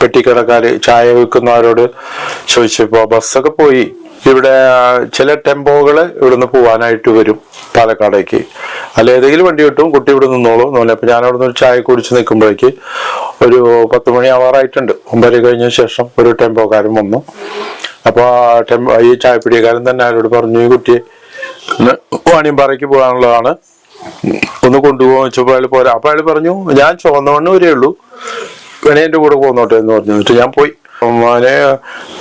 പെട്ടിക്കടക്കാർ ചായ വിൽക്കുന്നവരോട് ചോദിച്ചപ്പോൾ ബസ്സൊക്കെ പോയി. ഇവിടെ ചില ടെമ്പോകൾ ഇവിടുന്ന് പോവാനായിട്ട് വരും പാലക്കാടേക്ക്. അല്ല ഏതെങ്കിലും വണ്ടി കിട്ടും കുട്ടി ഇവിടെ നിന്നോളും എന്നല്ല അപ്പൊ ഞാൻ അവിടെ ഒരു ചായ കുടിച്ച് നിൽക്കുമ്പോഴേക്ക് ഒരു പത്ത് മണി ആവാറായിട്ടുണ്ട്. ഒമ്പത് കഴിഞ്ഞ ശേഷം ഒരു ടെമ്പോക്കാരൻ വന്നു. അപ്പോൾ ടെമ്പോ ഈ ചായപ്പിടിക്കാരൻ തന്നെ അവരോട് പറഞ്ഞു ഈ ഇന്ന് വാണിയമ്പാറയ്ക്ക് പോകാനുള്ളതാണ്. ഒന്ന് കൊണ്ടുപോകാൻ വെച്ചപ്പോൾ അയാൾ പോരാ. അപ്പൊ അയാൾ പറഞ്ഞു ഞാൻ ചുവന്നവണ്ണ് വരേ ഉള്ളൂ വേണേ എന്റെ കൂടെ പോന്നോട്ടെ എന്ന് പറഞ്ഞു. എന്നിട്ട് ഞാൻ പോയി. മോനെ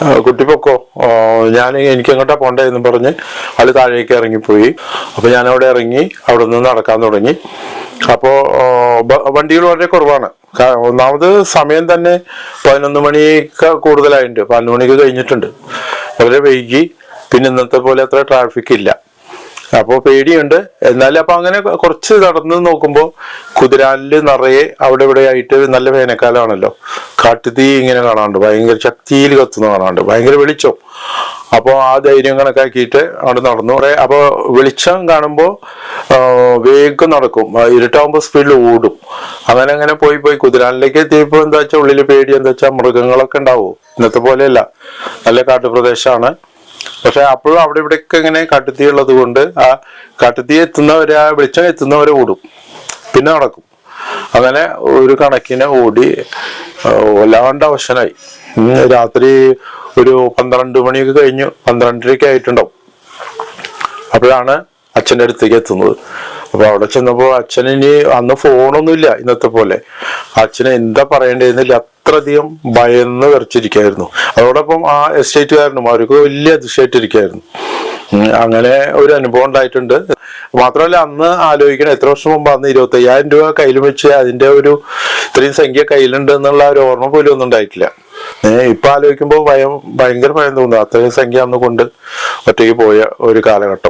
ആ, കുട്ടി പൊക്കോ? ആ, ഞാൻ എനിക്ക് എങ്ങോട്ടാ പോണ്ടേ എന്ന് പറഞ്ഞ് അത് താഴേക്ക് ഇറങ്ങിപ്പോയി. അപ്പൊ ഞാൻ അവിടെ ഇറങ്ങി അവിടെ നിന്ന് നടക്കാൻ തുടങ്ങി. അപ്പോ വണ്ടികൾ വളരെ കുറവാണ്. ഒന്നാമത് സമയം തന്നെ പതിനൊന്ന് മണിക്ക് കൂടുതലായിട്ടുണ്ട്. പതിനൊന്ന് മണിക്ക് കഴിഞ്ഞിട്ടുണ്ട്. വളരെ വൈകി. പിന്നെ ഇന്നത്തെ പോലെ അത്ര ട്രാഫിക് ഇല്ല. അപ്പോ പേടിയുണ്ട്. എന്നാലും അപ്പൊ അങ്ങനെ കുറച്ച് നടന്ന് നോക്കുമ്പോ കുതിരാലിൽ നിറയെ അവിടെ ഇവിടെ ആയിട്ട് നല്ല വേനൽക്കാലമാണല്ലോ കാട്ടുതീ ഇങ്ങനെ കാണാണ്ട് ഭയങ്കര ശക്തിയിൽ കത്തുന്ന കാണാണ്ട് ഭയങ്കര വെളിച്ചം. അപ്പോൾ ആ ധൈര്യം കണക്കാക്കിയിട്ട് അവിടെ നടന്നു. കുറെ അപ്പൊ വെളിച്ചം കാണുമ്പോൾ വേഗം നടക്കും. ഇരുട്ടാകുമ്പോ സ്പീഡിൽ ഓടും. അങ്ങനെ അങ്ങനെ പോയി പോയി കുതിരാനിലേക്ക് എത്തിയപ്പോൾ എന്താ വെച്ചാൽ ഉള്ളിൽ പേടി എന്താ വെച്ചാൽ മൃഗങ്ങളൊക്കെ ഉണ്ടാവും. ഇന്നത്തെ പോലെയല്ല. നല്ല കാട്ടുപ്രദേശമാണ് പക്ഷെ അപ്പോഴും അവിടെ ഇവിടെയൊക്കെ ഇങ്ങനെ കാട്ടുതീ ഉള്ളത് കൊണ്ട് ആ കാട്ടുതീ എത്തുന്നവരെ ആ വെളിച്ചം എത്തുന്നവരെ ഓടും. പിന്നെ നടക്കും. അങ്ങനെ ഒരു കണക്കിന് ഓടി വല്ലാണ്ട് അവശനായി. രാത്രി ഒരു പന്ത്രണ്ട് മണിയൊക്കെ കഴിഞ്ഞു പന്ത്രണ്ടരയൊക്കെ ആയിട്ടുണ്ടാവും. അപ്പോഴാണ് അച്ഛന്റെ അടുത്തേക്ക് എത്തുന്നത്. അപ്പൊ അവിടെ ചെന്നപ്പോൾ അച്ഛൻ ഇനി അന്ന് ഫോണൊന്നുമില്ല ഇന്നത്തെ പോലെ. അച്ഛന് എന്താ പറയേണ്ടതെന്നില്ല. അത്രയധികം ഭയന്ന് വിറച്ചിരിക്കായിരുന്നു. അതോടൊപ്പം ആ എസ്റ്റേറ്റുകാരനും അവർക്ക് വലിയ അതിശയായിട്ടിരിക്കായിരുന്നു. അങ്ങനെ ഒരു അനുഭവം ഉണ്ടായിട്ടുണ്ട്. മാത്രമല്ല അന്ന് ആലോചിക്കണം എത്ര വർഷം മുമ്പ്? അന്ന് ഇരുപത്തി അയ്യായിരം രൂപ കയ്യിൽ വെച്ച് അതിന്റെ ഒരു ഇത്രയും സംഖ്യ കയ്യിലുണ്ട് എന്നുള്ള ഒരു ഓർമ്മ പോലും ഒന്നും ഉണ്ടായിട്ടില്ല. ഇപ്പൊ ആലോചിക്കുമ്പോൾ ഭയം ഭയങ്കര ഭയം തോന്നുന്നു. അത്രയും സംഖ്യ അന്ന് കൊണ്ട് ഒറ്റയ്ക്ക് പോയ ഒരു കാലഘട്ടം.